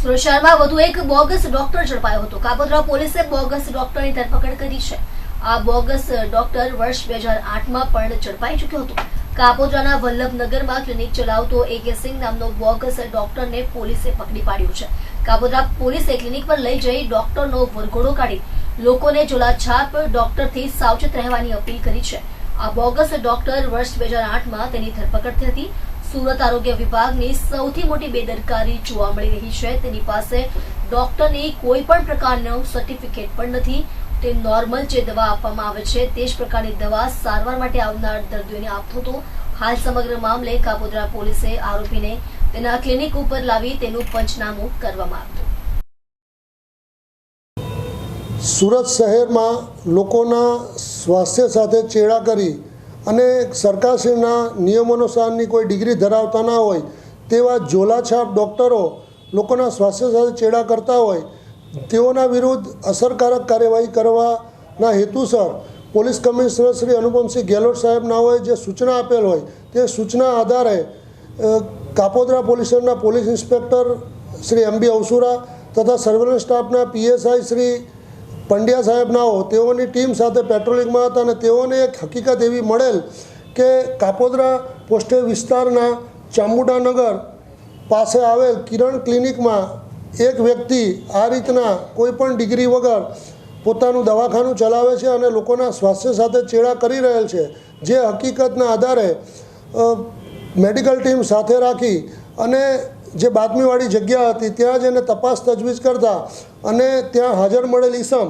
સુરત વધુ એક bogus doctor ઝડપાયો હતો. કાપોદ્રા પોલીસે બોગસ ડોક્ટરની ધરપકડ કરી છે. આ બોગસ ડોક્ટર વર્ષ બે હજાર આઠમાં પણ ઝડપાઈ ચૂક્યો હતો. કાપોદ્રાના વલ્લભનગરમાં ક્લિનિક ચલાવતો એ કે સિંહ નામનો બોગસ ડોક્ટરને પોલીસે પકડી પાડ્યો છે. કાપોદ્રા પોલીસે ક્લિનિક પર લઈ જઈ ડોક્ટરનો વરઘોડો કાઢી લોકોને જોલાછાપ ડોક્ટરથી સાવચેત રહેવાની અપીલ કરી છે. આ બોગસ ડોક્ટર વર્ષ બે હજાર આઠમાં તેની ધરપકડ થઈ હતી. સુરત આરોગ્ય વિભાગની સૌથી મોટી બેદરકારી જોવા મળી રહી છે. તેની પાસે ડોક્ટરની કોઈ પણ પ્રકારનું સર્ટિફિકેટ પણ નથી. તે નોર્મલ જે દવા આપવામાં આવે છે, તે જ પ્રકારની દવા સારવાર માટે આવનાર દર્દીઓને આપતો હતો. હાલ સમગ્ર મામલે કાપોદ્રા પોલીસે આરોપીને તેના ક્લિનિક ઉપર લાવી તેનું પંચનામું કરવામાં આવ્યું. સુરત શહેરમાં લોકોના સ્વાસ્થ્ય સાથે ચેડા કરી અને સરકારશ્રીના નિયમાનુસારની કોઈ ડિગ્રી ધરાવતા ના હોય તેવા ઝોલાછાપ ડૉક્ટરો લોકોના સ્વાસ્થ્ય સાથે ચેડા કરતા હોય, તેઓના વિરુદ્ધ અસરકારક કાર્યવાહી કરવાના હેતુસર પોલીસ કમિશનર શ્રી અનુપમસિંહ ગેહલોત સાહેબના હોય, જે સૂચના આપેલ હોય, તે સૂચના આધારે કાપોદ્રા પોલીસ સ્ટેશનના police inspector Shri M B Avsura તથા સર્વેલન્સ સ્ટાફના પીએસઆઈ શ્રી પંડ્યા સાહેબનાઓ તેઓની ટીમ સાથે પેટ્રોલિંગમાં હતા અને તેઓને એક હકીકત એવી મળેલ કે કાપોદરા પોસ્ટે વિસ્તારના ચામુંડાનગર પાસે આવેલ કિરણ ક્લિનિકમાં એક વ્યક્તિ આ રીતના કોઈપણ ડિગ્રી વગર પોતાનું દવાખાનું ચલાવે છે અને લોકોના સ્વાસ્થ્ય સાથે ચેડા કરી રહેલ છે, જે હકીકતના આધારે મેડિકલ ટીમ સાથે રાખી અને જે બાતમીવાળી જગ્યા હતી, ત્યાં જ એને તપાસ તજવીજ કરતા અને ત્યાં હાજર મળેલ ઈસમ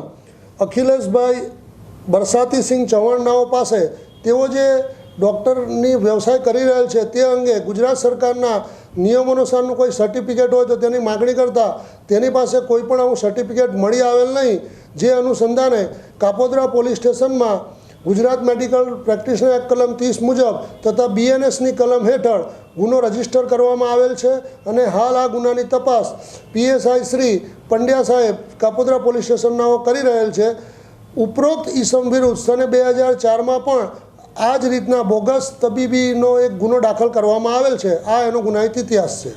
અખિલેશભાઈ બરસાતીસિંહ ચૌહાણનાઓ પાસે, તેઓ જે ડૉક્ટરની વ્યવસાય કરી રહેલ છે, તે અંગે ગુજરાત સરકારના નિયમ અનુસારનું કોઈ સર્ટિફિકેટ હોય તો તેની માગણી કરતાં, તેની પાસે કોઈ પણ આવું સર્ટિફિકેટ મળી આવેલ નહીં, જે અનુસંધાને કાપોદ્રા પોલીસ સ્ટેશનમાં ગુજરાત મેડિકલ પ્રેક્ટિશનર એક્ટ કલમ ત્રીસ મુજબ તથા બીએનએસની કલમ હેઠળ ગુનો રજિસ્ટર કરવામાં આવેલ છે અને હાલ આ ગુનાની તપાસ પીએસઆઈ શ્રી પંડ્યા સાહેબ કાપોદ્રા પોલીસ સ્ટેશનનાઓ કરી રહેલ છે. ઉપરોક્ત ઈસમ વિરુદ્ધ સને બે હજાર ચારમાં પણ આ જ રીતના બોગસ તબીબીનો એક ગુનો દાખલ કરવામાં આવેલ છે. આ એનો ગુનાહિત ઇતિહાસ છે.